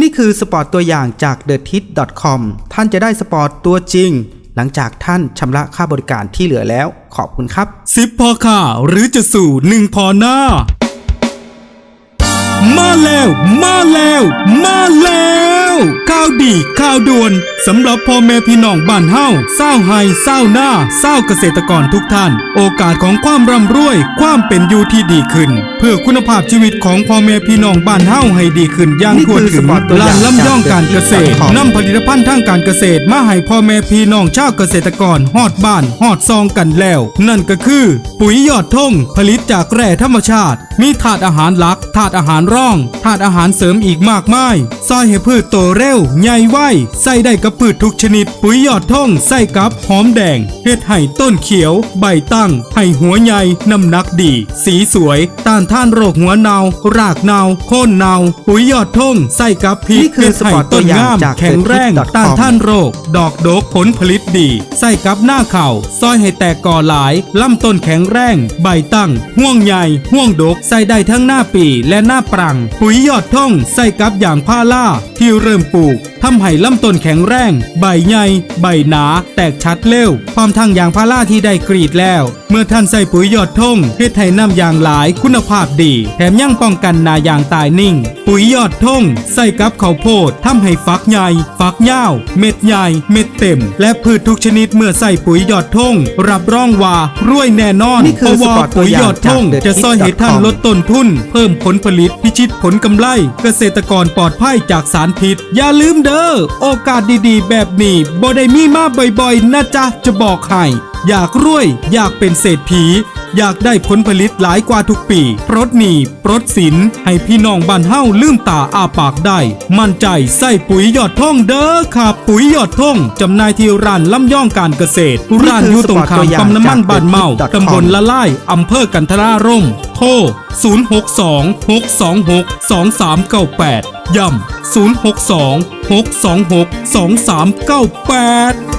นี่คือสปอร์ตตัวอย่างจาก t h e t i t c o m ท่านจะได้สปอร์ตตัวจริง หลังจากท่านชำระค่าบริการที่เหลือแล้ว ขอบคุณครับสิบพอค่าหรือจะสู่หนึ่งพอหน้า มาแล้ว มาแล้ว มาแล้ว ข่าวดีข่าวด่วน สำหรับพ่อแม่พี่น้องบ้านเฮาเศร้าวไห้เศร้าวหน้าเศร้าวเกษตรกรทุกท่าน โอกาสของความร่ำรวย ความเป็นอยู่ที่ดีขึ้น เพื่อคุณภาพชีวิตของพ่อแม่พี่น้องบ้านเฮาให้ดีขึ้นอย่างนี่ทั่วคือถึสงปอร์ตตัวอลาย่างนลำย่องการเกษตรจากนำผลิตภัณฑ์ทางการเกษตรมาให้พ่อแม่พี่น้องชาวเกษตรกรฮอดบ้านฮอดซองกันแล้ว นั่นก็คือ ปุ๋ยยอดทงผลิตจากแร่ธรรมชาติ มีถาดอาหารหลักถาดอาหารร่องถาดอาหารเสริมอีกมากมายซอยให้พืชโตเร็วใหญ่ไวใส่ได้กับพืชทุกชนิด ปุ๋ยยอดทงใส่กับหอมแดงเฮ็ดให้ต้นเขียว ใบตั้งให้หัวใหญ่น้ำหนักดี สีสวย ต้านท่านโรคหัวเนา รากเนาโค่นเนาปุ๋ยยอดทงใส่กับพริกนี่คือเฮ็ดให้สปอร์ตตัวอย่างต้นงมจากแข็งแรง TheTip.com ต้านท่านโรค ดอกดกผลผลิตดีใส่กับหน้าเข่าซอยให้แตกก่อหลายลำต้นแข็งแรง ใบตั้งห่วงใหญ่ห่วงดกใส่ได้ทั้งหน้าปีและหน้าปรัง ปุ๋ยยอดท่องใส่กับอย่างผ้าล่าที่เริ่มปลูกทำให้ลำต้นแข็งแรงใบใหญ่ ใบหนา แตกชัดเร็ว พร้อมทั้งอย่างพาล่าที่ได้กรีดแล้ว มื่อท่านใส่ปุ๋ยยอดท่งเฮ็ดให้น้ำยางหลายคุณภาพดี แถมยังป้องกันนายางตายนิ่ง ปุ๋ยยอดท่งใส่กับข้าวโพดทำให้ฟักใหญ่ฟักยาว เม็ดใหญ่เม็ดเต็ม และพืชทุกชนิดเมื่อใส่ปุ๋ยยอดท่งรับรองว่ารวยแน่นอนนี่คือเพราะว่าสปอร์ตตัปุ๋วยอย่างยอดท่งจากจะซอยให้ท่าน TheTip.com ลดต้นทุน เพิ่มผลผลิตพิชิตผลกำไร เกษตรกรปลอดภัยจากสารพิษ อย่าลืมเด้อโอกาสดีๆ แบบนี้บ่ได้มีมาบ่อยๆนะจ๊ะจะบอกให้ อยากรวย อยากเป็นเศรษฐี อยากได้ผลผลิตหลายกว่าทุกปีปลดหนี้ปลดสิน ให้พี่น้องบ้านเฮาลืมตาอาปากได้ มั่นใจใส่ปุ๋ยยอดท่องเด้อครับปุ๋ยยอดท่องจำหน่ายที่ร้านลำย่องการเกษตรนี่คือร้านอยู่ตรงข้ามปั๊มน้ำมันจากบ้านเมา TheTip.com ตำบลละลายอำเภอกันทราร่มโทร 062 626 2398ย้ำ062 626 2398